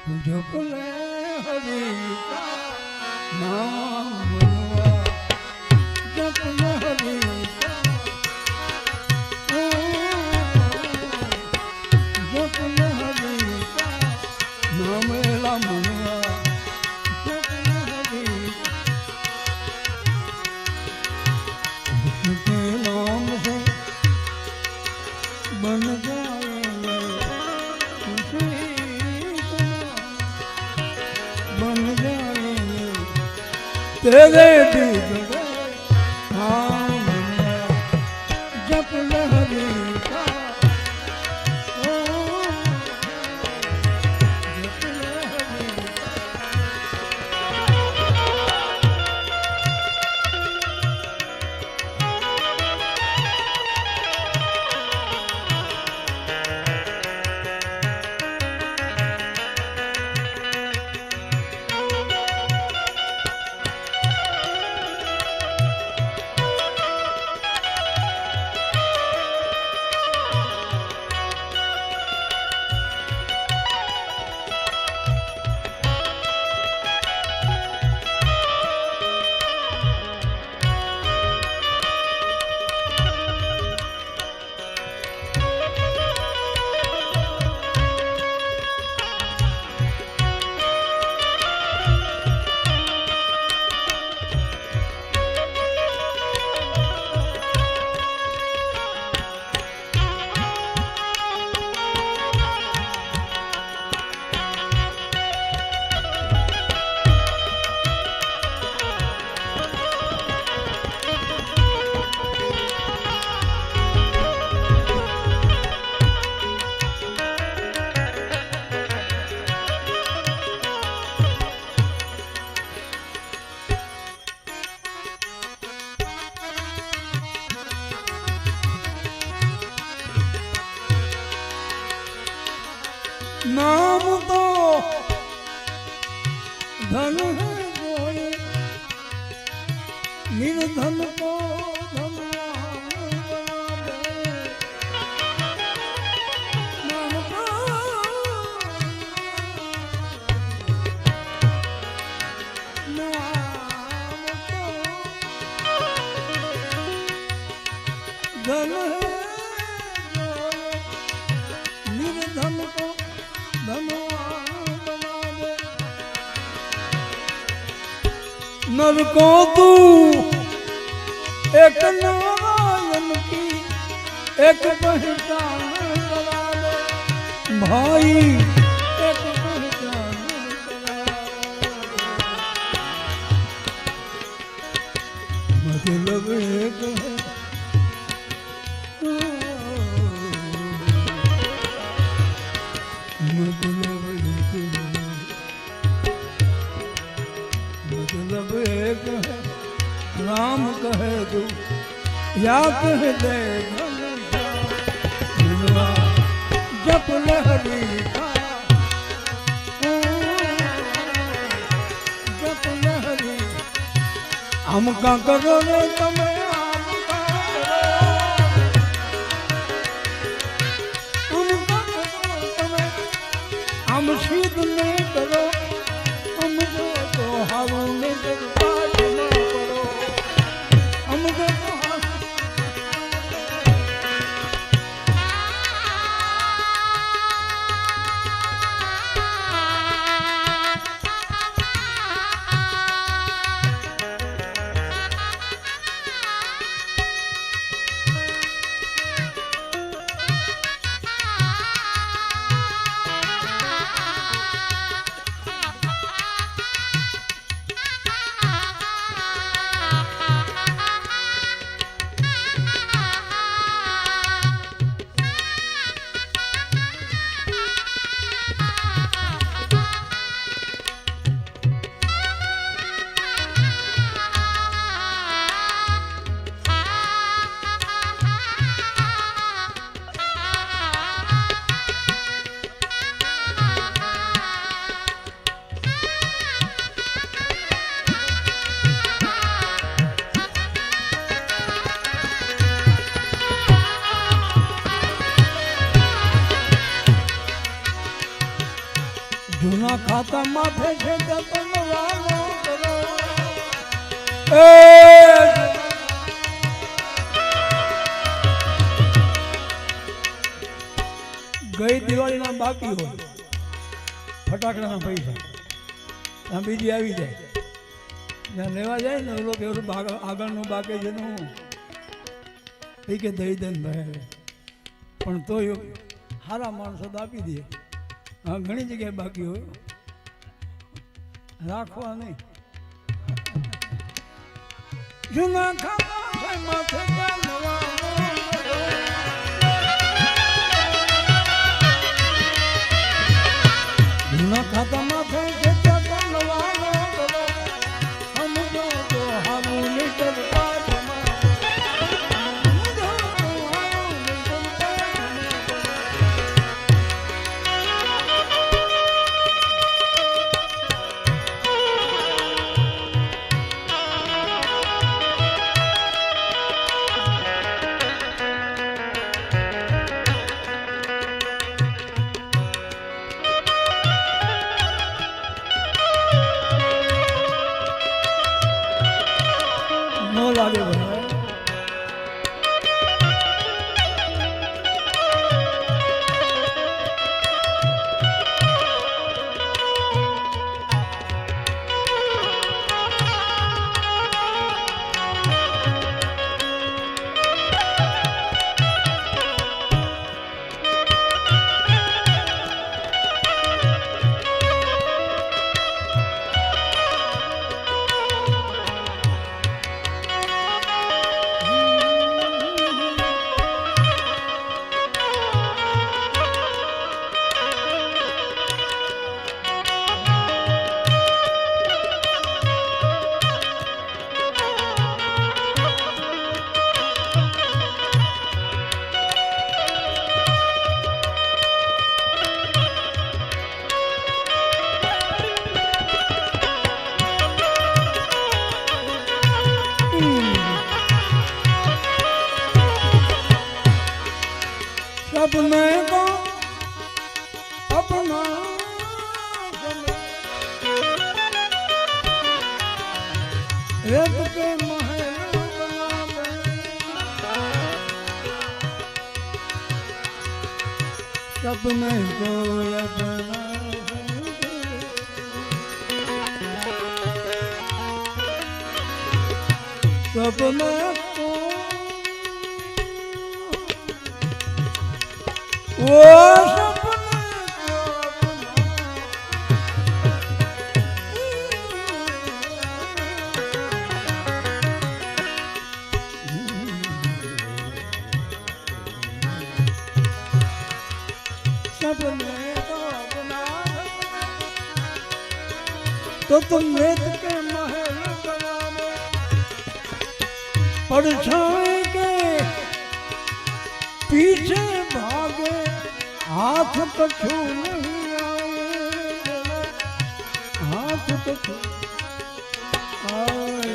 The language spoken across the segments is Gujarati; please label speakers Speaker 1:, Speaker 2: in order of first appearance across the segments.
Speaker 1: જપલે હરિ નામ જપલે જપ નિર્ધન કો નિર્ધન નરકો તું એક નોયન કી એક બહેતા ભાઈ રામ કહે દુ યા કહે દે જપ લહરી જપ લહરી આમ કા કરો ને તમે જૂના ખાતા માથે છે તે ગઈ દિવાળીના બાકી હોય ફટાકડાના પૈસા ત્યાં બીજી આવી જાય. જ્યાં લેવા જાય ને ઓલો પેલું આગળનું બાકી છે હું. એ કે દઈ દે ને ભાઈ પણ તોય સારા માણસો તો આપી દે. હા ઘણી જગ્યાએ બાકી હોય. રાખવા નહીં. જૂના ખાતા માથે નવા सपने को अपना सपने को वो તો તું મેઘ કે મહેલ પડછાય કે પીછે ભાગે હાથ કછું નહીં આવે. હાથ કછું આવે.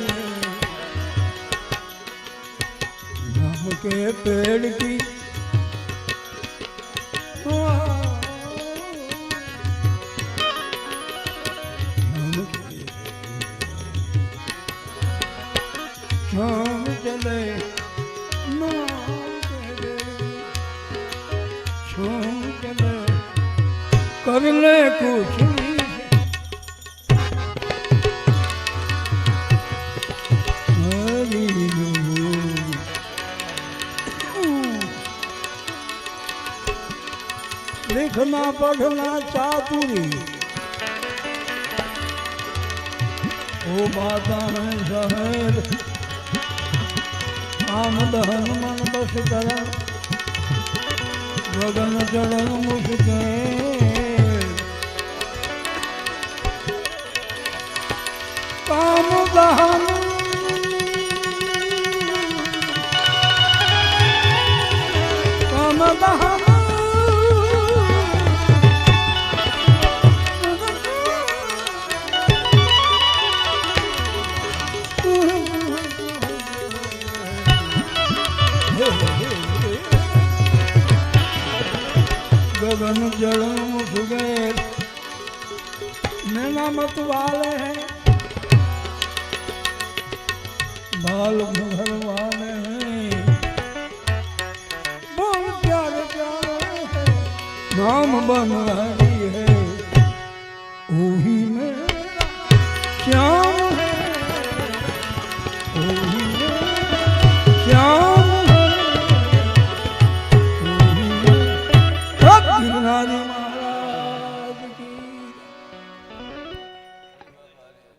Speaker 1: કે પેડ કી પૂછું કે કરને પૂછું લેખના પગના ચાતુરી. ઓ માતા શહેર આમ દહન મન બસ કરા. વગન ચડન મુશ્કેલ કામ દહ गगन जल मुख गए नैना मत वाले हैं बाल घर वाले हैं बहुत प्यारे प्यारे नाम बनवा